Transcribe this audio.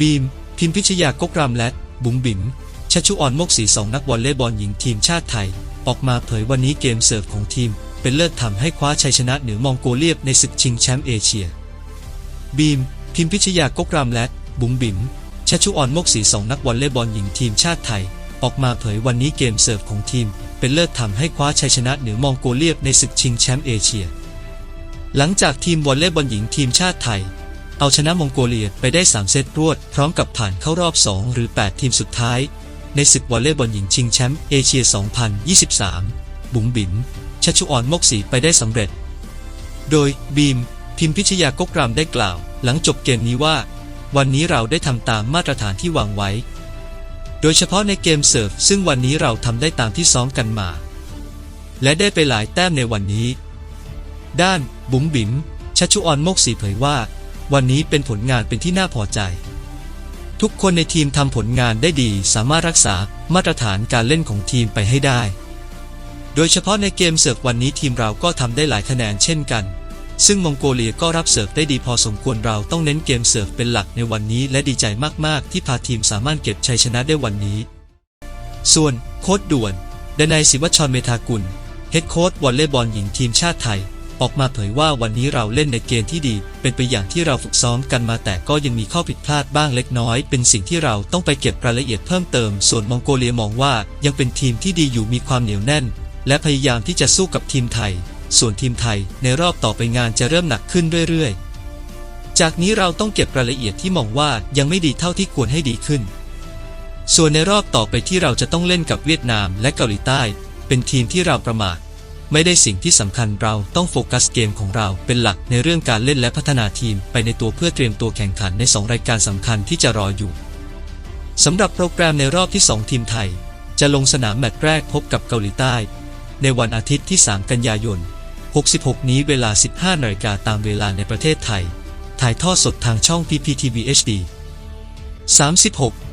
บีม พิมพิชยากกรำและ บุ๋มบิ๋มชัชุออนมกศรีสองนักวอลเลย์บอลหญิงทีมชาติไทย ออกมาเผยวันนี้เกมเสิร์ฟของทีม เป็นเลิศทำให้คว้าชัยชนะเหนือมองโกเลียในศึกชิงแชมป์เอเชีย บีม พิมพิชยากกรำและ บุ๋มบิ๋มชัชุออนมกศรีสองนักวอลเลย์บอลหญิงทีมชาติไทย ออกมาเผยวันนี้เกมเสิร์ฟของทีม เป็นเลิศทำให้คว้าชัยชนะเหนือมองโกเลียในศึกชิงแชมป์เอเชีย หลังจากทีมวอลเลย์บอลหญิงทีมชาติไทย เอาชนะมองโกเลียไปได้ 3 เซตรวด พร้อมกับผ่านเข้ารอบ 2 หรือ 8 ทีมสุดท้าย ในศึกวอลเลย์บอลหญิงชิงแชมป์เอเชีย 2023 บุ๋มบิ๋มชัชชุออนมกศีไปได้สำเร็จ โดยบีม พิมพิชยากกรำได้กล่าว หลังจบเกมนี้ว่า วันนี้เราได้ทำตามมาตรฐานที่วางไว้ โดยเฉพาะในเกมเสิร์ฟ ซึ่งวันนี้เราทำได้ตามที่ซ้อมกันมา และได้ไปหลายแต้มในวันนี้ ด้าน บุ๋มบิ๋มชัชชุออนมกศีเผยว่า วันนี้เป็นผลงานเป็นที่น่าพอใจ ทุกคนในทีมทำผลงานได้ดีสามารถรักษามาตรฐานการเล่นของทีมไปให้ได้ โดยเฉพาะในเกมเสิร์ฟวันนี้ทีมเราก็ทำได้หลายคะแนนเช่นกัน ซึ่งมองโกเลียก็รับเสิร์ฟได้ดีพอสมควรเราต้องเน้นเกมเสิร์ฟเป็นหลักในวันนี้และดีใจมากๆ ที่พาทีมสามารถเก็บชัยชนะได้วันนี้ ส่วนโค้ดด่วนดนัยศิวชรเมธากุลเฮดโค้ดวอลเลย์บอลหญิงทีมชาติไทย ออกมาเผยว่าวันนี้เราเล่นในเกมที่ดี เป็นไปอย่างที่เราฝึกซ้อมกันมาแต่ก็ยังมีข้อผิดพลาดบ้างเล็กน้อย เป็นสิ่งที่เราต้องไปเก็บรายละเอียดเพิ่มเติม ส่วนมองโกเลียมองว่ายังเป็นทีมที่ดีอยู่มีความเหนียวแน่น และพยายามที่จะสู้กับทีมไทย ส่วนทีมไทยในรอบต่อไปงานจะเริ่มหนักขึ้นเรื่อยๆ จากนี้เราต้องเก็บรายละเอียดที่มองว่ายังไม่ดีเท่าที่ควรให้ดีขึ้น ส่วนในรอบต่อไปที่เราจะต้องเล่นกับเวียดนามและเกาหลีใต้ เป็นทีมที่เราประมาท ไม่ได้สิ่งที่สำคัญเราต้องโฟกัสเกมของเราเป็นหลักในเรื่องการเล่นและพัฒนาทีมไปในตัวเพื่อเตรียมตัวแข่งขันใน 2 รายการสำคัญที่จะรออยู่สำหรับโปรแกรมในรอบที่ 2 ทีมไทย จะลงสนามแมตช์แรกพบกับเกาหลีใต้ ในวันอาทิตย์ที่ 3 กันยายน 66 นี้เวลา 15นาฬิกาตามเวลาในประเทศไทย ถ่ายทอดสดทางช่อง PPTV HD 36